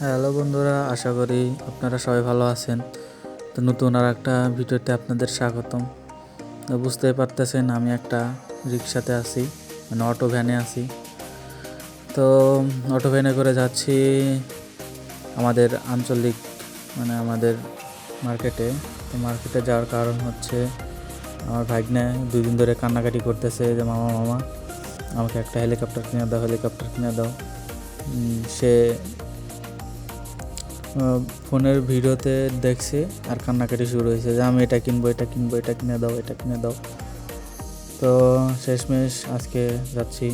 Hello বন্ধুরা, আশা করি আপনারা সবাই ভালো আছেন। তো নতুন আর একটা ভিডিওতে আপনাদের স্বাগতম। বুঝতেই পারতেছেন, আমি একটা রিক্সাতে আছি মানে অটো ভ্যানে আছি। তো অটো ভ্যানে করে যাচ্ছি আমাদের আঞ্চলিক মানে আমাদের মার্কেটে তো মার্কেটে যাওয়ার কারণ হচ্ছে, আমার ভাগ্নে দুই দিন ধরে কান্নাকাটি করতেছে যে, মামা মামা, আমাকে একটা হেলিকপ্টার কিনে দাও হেলিকপ্টার কিনে দাও। সে ফোনের ভিডিওতে দেখছে আর কান্নাকাটি শুরু হয়েছে যে আমি এটা কিনবো এটা কিনবো, এটা কিনে দাও, এটা কিনে দাও। তো শেষমেশ আজকে যাচ্ছি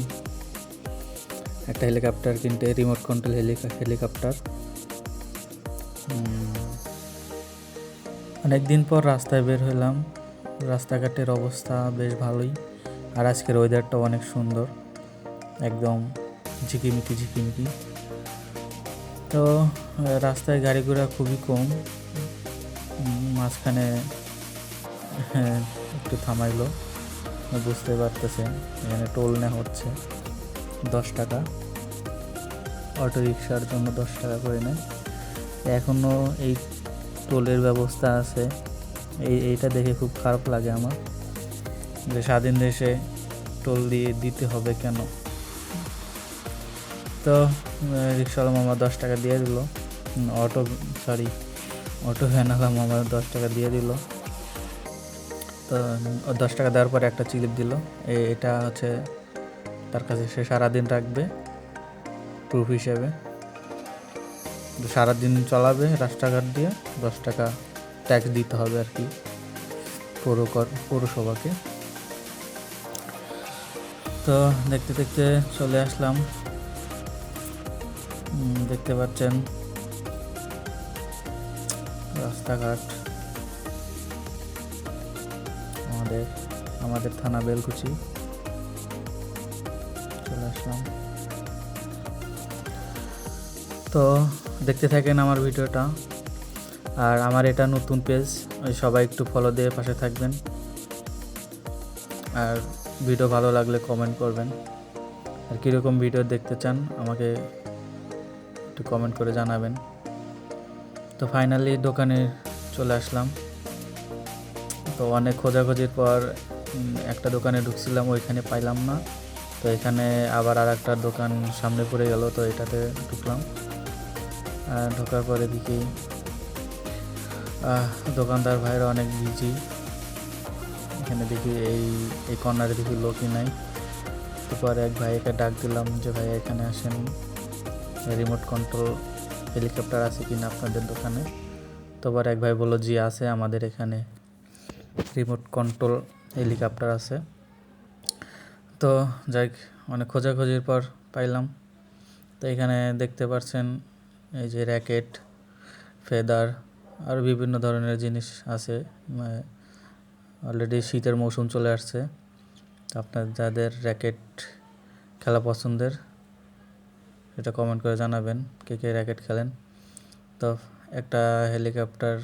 একটা হেলিকপ্টার কিনতে রিমোট কন্ট্রোল হেলিকপ্টার অনেক দিন পর রাস্তায় বের হলাম। রাস্তাঘাটের অবস্থা বেশ ভালোই। আর আজকের ওয়েদারটাও অনেক সুন্দর। একদম ঝিকিমিকি ঝিকিমিকি। তো রাস্তায় গাড়ি ঘোড়া খুবই কম। মাঝখানে হ্যাঁ, একটু থামাইলো। বুঝতে পারতেছেন এখানে টোল নেওয়া হচ্ছে দশ টাকা। অটো রিক্সার জন্য দশ টাকা করে নেয়। এখনও এই টোলের ব্যবস্থা আছে। এই এইটা দেখে খুব খারাপ লাগে আমার যে স্বাধীন দেশে টোল দিয়ে দিতে হবে কেন? তো রিক্সাওয়ালা মামা দশ টাকা দিয়ে দিল। অটো সরি অটো ভ্যানওয়ালা মামা দশ টাকা দিয়ে দিল। তো দশ টাকা দেওয়ার পরে একটা চিলিপ দিল। এটা হচ্ছে তার কাছে সে সারাদিন রাখবে প্রুফ হিসেবে। সারাদিন চলাবে রাস্তাঘাট দিয়ে, দশ টাকা ট্যাক্স দিতে হবে আর কি, পৌর কর, পৌরসভাকে। তো, দেখতে দেখতে চলে আসলাম। দেখতে পাচ্ছেন। রাস্তাঘাট। আমাদের আমাদের থানা বেলকুচি। চলে আসলাম। তো দেখতে থাকেন আমার ভিডিওটা। আর আমার এটা নতুন পেজ সবাই একটু ফলো দিয়ে পাশে থাকবেন। আর ভিডিও ভালো লাগলে কমেন্ট করবেন। আর কীরকম ভিডিও দেখতে চান, আমাকে একটু কমেন্ট করে জানাবেন। তো ফাইনালি দোকানে চলে আসলাম। তো অনেক খোঁজাখুঁজির পর একটা দোকানে ঢুকছিলাম ওইখানে পাইলাম না। তো এখানে আবার আর একটা দোকান সামনে পড়ে গেল তো এটাতে ঢুকলাম। ঢোকার পরে আহ, দোকানদার ভাইরা অনেক বিজি এখানে দেখি এই এই কর্নারে দেখি লোকই নাই। তারপরে এক ভাইকে ডাক দিলাম যে ভাই এখানে আসেন রিমোট কন্ট্রোল হেলিকপ্টার আছে কি না আপনাদের দোকানে? তোবার এক ভাই বলল, জি, আছে আমাদের এখানে রিমোট কন্ট্রোল হেলিকপ্টার আছে। তো যাই অনেক খোঁজাখুঁজির পর পাইলাম। তো এখানে দেখতে পাচ্ছেন এই যে র্যাকেট ফেদার আর বিভিন্ন ধরনের জিনিস আছে। অলরেডি শীতের মৌসুম চলে আসছে। আপনার যাদের র্যাকেট খেলা পছন্দের এটা কমেন্ট করে জানাবেন, কে কে র্যাকেট খেলেন। তো একটা হেলিকপ্টার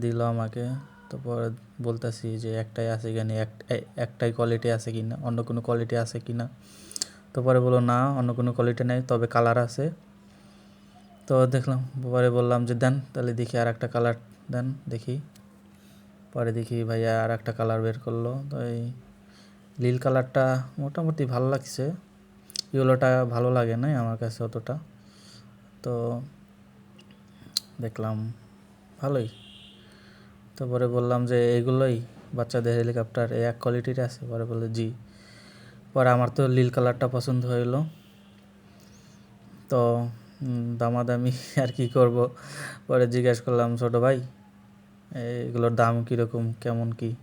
দিল আমাকে তারপর বলতেছি যে একটাই আছে কিনা, এক- একটাই কোয়ালিটি আছে কি না অন্য কোনো কোয়ালিটি আছে কি না তো পরে বলল, না, অন্য কোনো কোয়ালিটি নেই, তবে কালার আছে। তো দেখলাম, পরে বললাম যে, দেন, তাহলে দেখি আর একটা কালার দেন, দেখি। পরে দেখি ভাইয়া আর একটা কালার বের করল। তো এই নীল কালারটা মোটামুটি ভালো লাগছে। ইয়েলোটা ভালো লাগে নাই আমার কাছে অতটা। তো দেখলাম ভালোই। তারপরে বললাম যে এগুলোই বাচ্চাদের হেলিকপ্টার এক কোয়ালিটির আছে। পরে বলল, জি। পরে আমার তো নীল কালারটা পছন্দ হইল। তো দামাদামি আর কি করব? পরে জিজ্ঞেস করলাম, ছোটো ভাই, এগুলোর দাম কীরকম? কেমন কি?